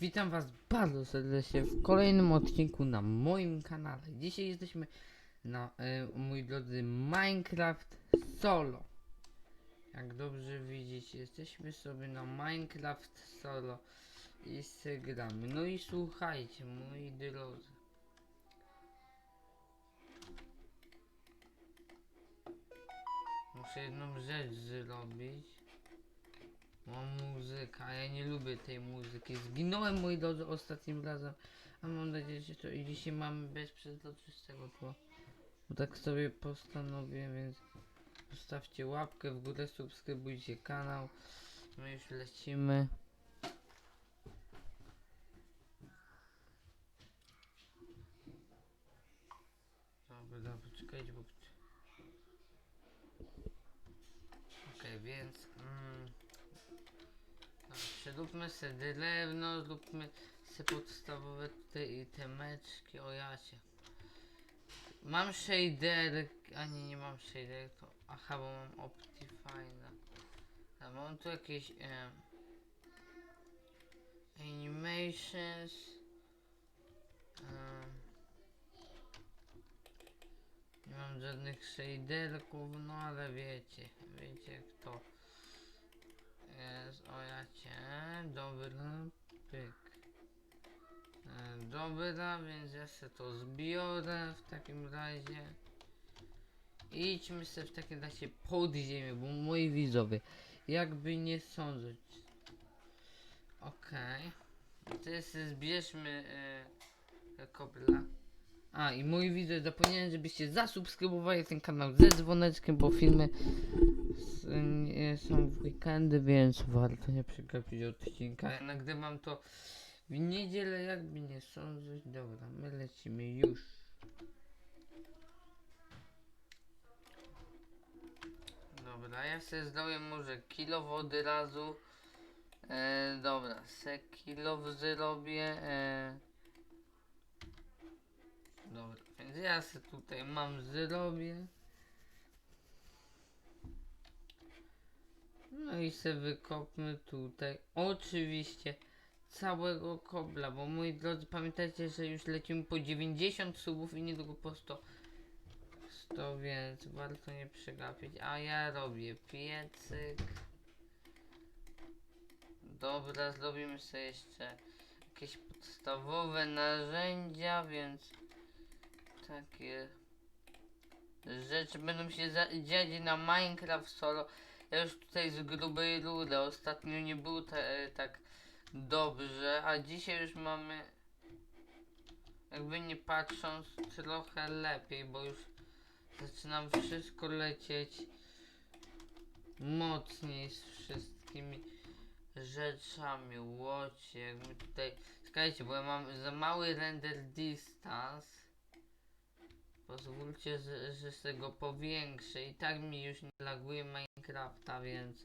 Witam was bardzo serdecznie w kolejnym odcinku na moim kanale. Dzisiaj jesteśmy na, e, mój drodzy, Minecraft Solo. Jak dobrze widzicie, jesteśmy sobie na Minecraft Solo i gramy. No i słuchajcie, moi drodzy. Muszę jedną rzecz zrobić. Mam muzyka, ja nie lubię tej muzyki. Zginąłem moi drodzy ostatnim razem, a mam nadzieję, że to i dzisiaj mamy bez przezroczystego tła. Bo tak sobie postanowię, więc zostawcie łapkę w górę, subskrybujcie kanał. My już lecimy. Dobra, poczekajcie, bo... Okej, więc... Mm, Przeróbmy se drewno, zróbmy se podstawowe tutaj i te meczki, o jacie. Mam shader, a nie, nie mam shader, to, aha, bo mam Optifine. A mam tu jakieś animations. nie mam żadnych shaderków, no ale wiecie, wiecie jak to. Jest, o jacie, dobra, pyk. E, dobra, więc ja se to zbiorę w takim razie. Idźmy sobie w takim razie pod ziemię, bo moi widzowie, jakby nie sądzić. Okej. Okay. Teraz zbierzmy kobla. A i moi widzowie, zapomniałem, żebyście zasubskrybowali ten kanał ze dzwoneczkiem, bo filmy są w weekendy, więc warto nie przegapić odcinka. Ja nagrywam to w niedzielę, jakby nie sądzić. Dobra, my lecimy już. Dobra, ja sobie zdałem może kilo wody razu. E, dobra, se kilo zrobię. E, więc ja se tutaj mam zrobię. No i se wykopmy tutaj oczywiście całego kobla, bo moi drodzy pamiętajcie, że już lecimy po 90 subów i niedługo po 100. 100, więc warto nie przegapić. A ja robię piecyk. Dobra, zrobimy sobie jeszcze jakieś podstawowe narzędzia, więc takie rzeczy będą się dziać na Minecraft solo. Ja już tutaj z grubej rury ostatnio nie było te, tak dobrze, a dzisiaj już mamy jakby nie patrząc trochę lepiej, bo już zaczynam wszystko lecieć mocniej z wszystkimi rzeczami. Łocie, jakby tutaj słuchajcie, bo ja mam za mały render distance. Pozwólcie, że, że sobie go powiększę i tak mi już nie laguje Minecrafta, więc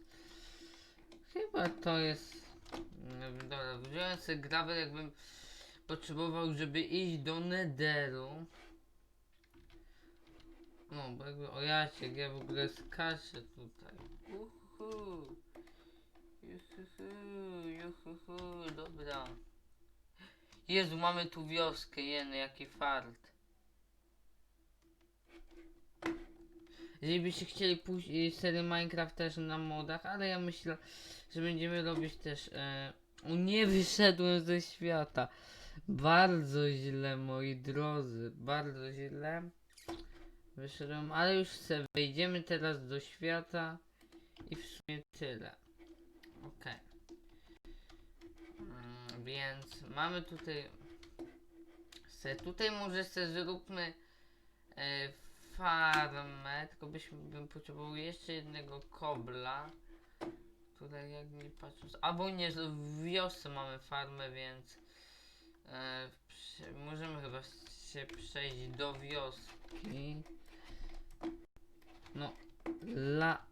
chyba to jest dobra, wziąłem sobie gravel jakbym potrzebował, żeby iść do Netheru. No, bo jakby o jacie, ja w ogóle skaczę tutaj. Uhu. Juhuhu, juhuhu, dobra. Jezu, mamy tu wioskę, jeny, jaki fart. Jeżeli byście chcieli pójść serię Minecraft też na modach, ale ja myślę, że będziemy robić też. E, nie wyszedłem ze świata. Bardzo źle, moi drodzy, bardzo źle. Wyszedłem, ale już se wejdziemy teraz do świata i w sumie tyle. Okej. Mm, więc mamy tutaj. Se, tutaj może se zróbmy e, farmę, tylko byśmy bym potrzebował jeszcze jednego kobla. Tutaj jak nie patrząc. Albo nie, w wiosce mamy farmę, więc e, możemy chyba się przejść do wioski. No, la.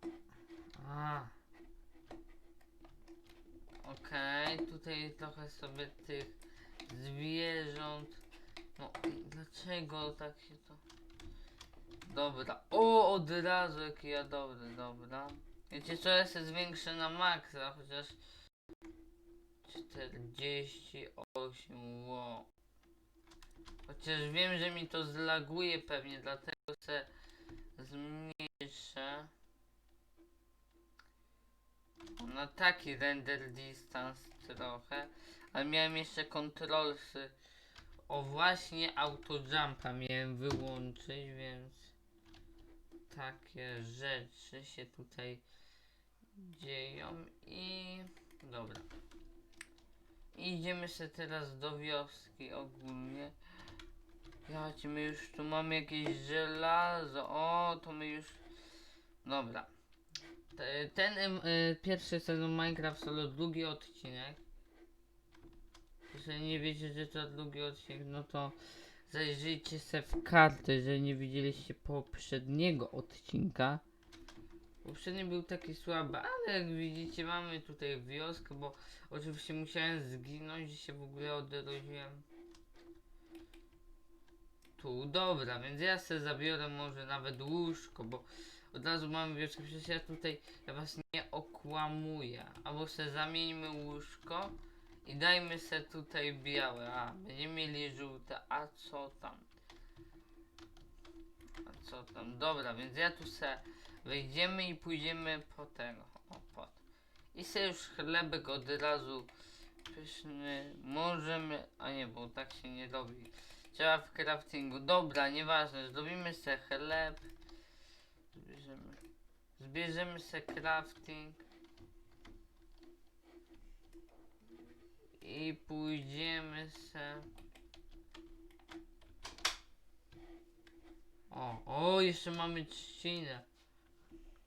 A. Okej, tutaj trochę sobie tych zwierząt. No, dlaczego tak się to. Dobra. O, od razu jaki ja dobry, dobra. Wiecie co, ja się zwiększę na maksa, chociaż... 48, wow. Chociaż wiem, że mi to zlaguje pewnie, dlatego se zmniejszę. Na taki render distance trochę, ale miałem jeszcze kontrolsy. O właśnie auto jumpa miałem wyłączyć, więc takie rzeczy się tutaj dzieją i dobra. Idziemy sobie teraz do wioski ogólnie. Jać, my już tu mamy jakieś żelazo. O, to my już. Dobra. Te- Ten y, pierwszy sezon Minecraft Solo, drugi odcinek. Jeżeli nie wiecie, że to drugi odcinek, no to zajrzyjcie se w kartę, że nie widzieliście poprzedniego odcinka. Poprzedni był taki słaby, ale jak widzicie mamy tutaj wioskę, bo oczywiście musiałem zginąć, że się w ogóle odrodziłem. Tu, dobra, więc ja se zabiorę może nawet łóżko, bo od razu mamy wioskę, przecież ja tutaj, ja was nie okłamuję. Albo se zamieńmy łóżko i dajmy se tutaj białe, a będziemy mieli żółte, a co tam? A co tam? Dobra, więc ja tu se wejdziemy i pójdziemy po tego, o. I se już chlebek od razu pyszny, możemy, a nie, bo tak się nie robi. Trzeba w craftingu, dobra, nieważne, zrobimy se chleb. Zbierzemy, zbierzemy se crafting. I pójdziemy se. O, o, jeszcze mamy trzcinę.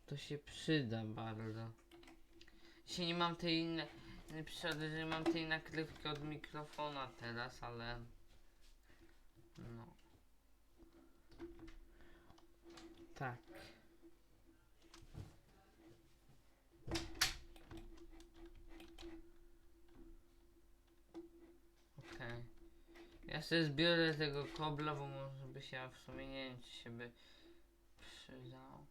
To się przyda bardzo. Dzisiaj nie mam tej innej. Przyszedł, że mam tej nakrywki od mikrofona teraz, ale. No. Tak. Ja sobie zbiorę tego kobla, bo może by się, a w sumie nie wiem, czy się by przydał.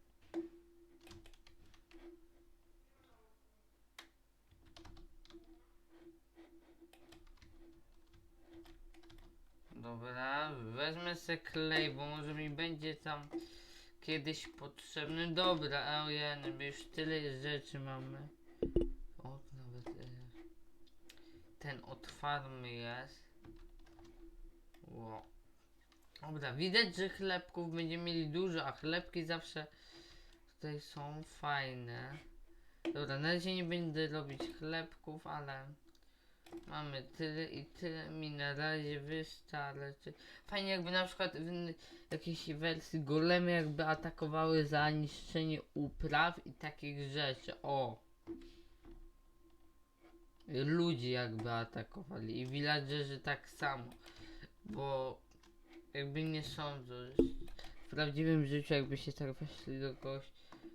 Dobra, wezmę se klej, bo może mi będzie tam kiedyś potrzebny. Dobra, a jeny, my już tyle rzeczy mamy. O, nawet e, ten od farmy jest. Ło. Dobra, widać, że chlebków będziemy mieli dużo, a chlebki zawsze tutaj są fajne. Dobra, na razie nie będę robić chlebków, ale mamy tyle i tyle mi na razie wystarczy. Fajnie jakby na przykład w jakiejś wersji golemy jakby atakowały za niszczenie upraw i takich rzeczy. O! Ludzi jakby atakowali i villagerzy tak samo. Bo jakby nie sądzę, że w prawdziwym życiu jakby się tak weszli do kogoś,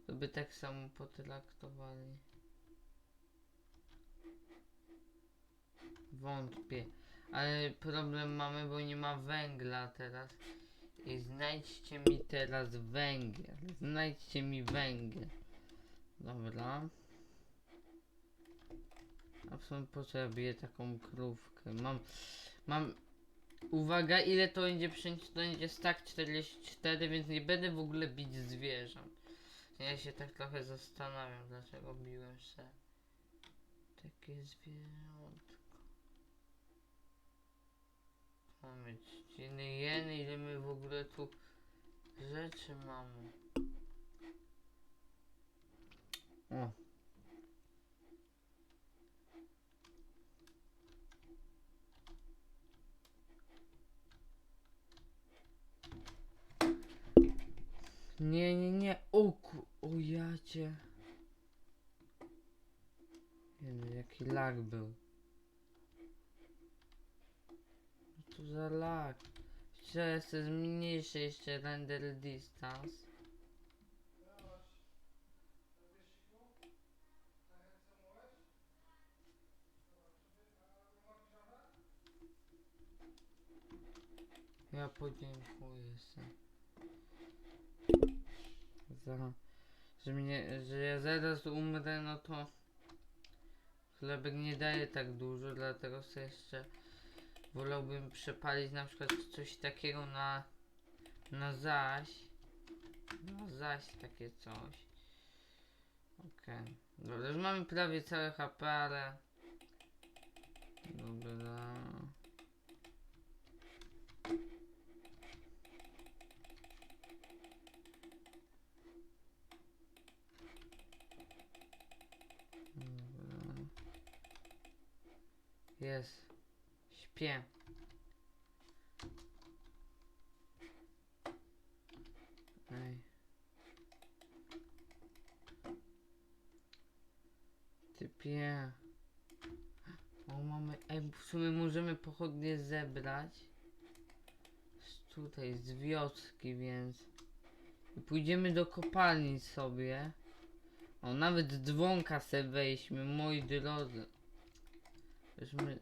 to by tak samo potraktowali. Wątpię. Ale problem mamy, bo nie ma węgla teraz. I znajdźcie mi teraz węgiel. Znajdźcie mi węgiel. Dobra. A w sumie potrzebuję taką krówkę. Mam, mam, uwaga, ile to będzie przyjąć, to będzie stack 44, więc nie będę w ogóle bić zwierząt. Ja się tak trochę zastanawiam, dlaczego biłem się takie zwierzątko. Mamy trzciny, jeny, ile my w ogóle tu rzeczy mamy. O. Nie, nie, nie. O ku... Jezu, jaki lag był. Co to za lag? Jeszcze sobie zmniejszę jeszcze render distance. Ja podziękuję sobie. Za, że mnie, że ja zaraz umrę, no to Chlebek nie daje tak dużo, dlatego sobie jeszcze wolałbym przepalić na przykład coś takiego na na zaś. Na zaś takie coś. Okej. Dobra, już mamy prawie całe HP, ale... Dobra. Jest. Śpię. Ej. Typie. O, mamy. Ej, w sumie możemy pochodnie zebrać. Z tutaj, z wioski, więc. I pójdziemy do kopalni sobie. O, nawet dzwonka se weźmy, moi drodzy. Weźmy.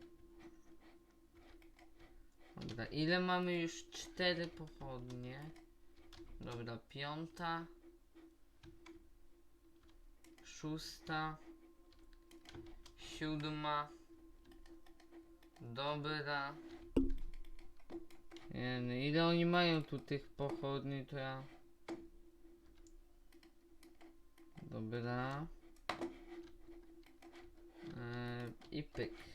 Dobra, ile mamy już? Cztery pochodnie. Dobra, piąta. Szósta. Siódma. Dobra. Nie, no ile oni mają tu tych pochodni, to ja... Dobra. Eee, I pyk.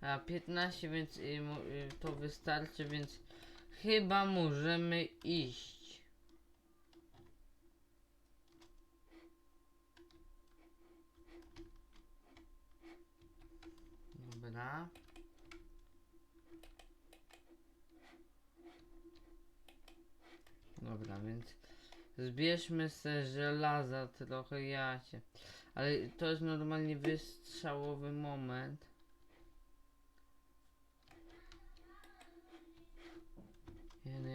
A 15, więc y, y, to wystarczy, więc chyba możemy iść. Dobra. Dobra, więc zbierzmy se żelaza trochę jacie. Ale to jest normalnie wystrzałowy moment.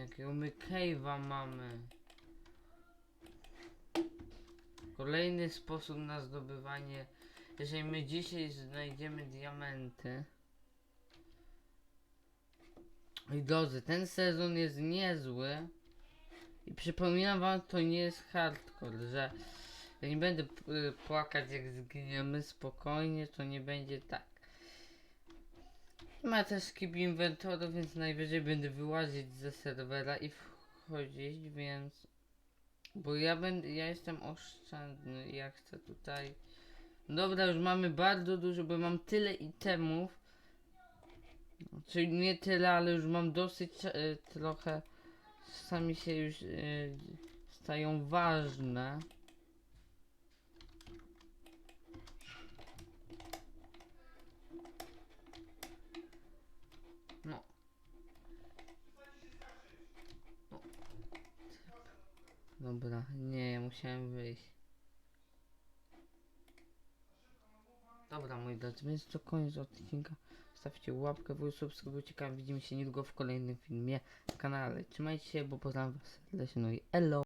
Jakiego my cave'a mamy. Kolejny sposób na zdobywanie. Jeżeli my dzisiaj znajdziemy diamenty. I drodzy, ten sezon jest niezły. I przypominam wam, to nie jest hardcore, że ja nie będę płakać jak zginiemy spokojnie, to nie będzie tak. Ma też skip inwentoru, więc najwyżej będę wyłazić ze serwera i wchodzić, więc... Bo ja będę, ja jestem oszczędny ja chcę tutaj... Dobra, już mamy bardzo dużo, bo mam tyle itemów. Czyli nie tyle, ale już mam dosyć e, trochę. Czasami się już e, stają ważne. Dobra, nie, ja musiałem wyjść. Dobra, moi drodzy, więc to koniec odcinka. Stawcie łapkę w górę, subskrybujcie kanał. Widzimy się niedługo w kolejnym filmie na kanale. Trzymajcie się, bo poznam was serdecznie. No i elo!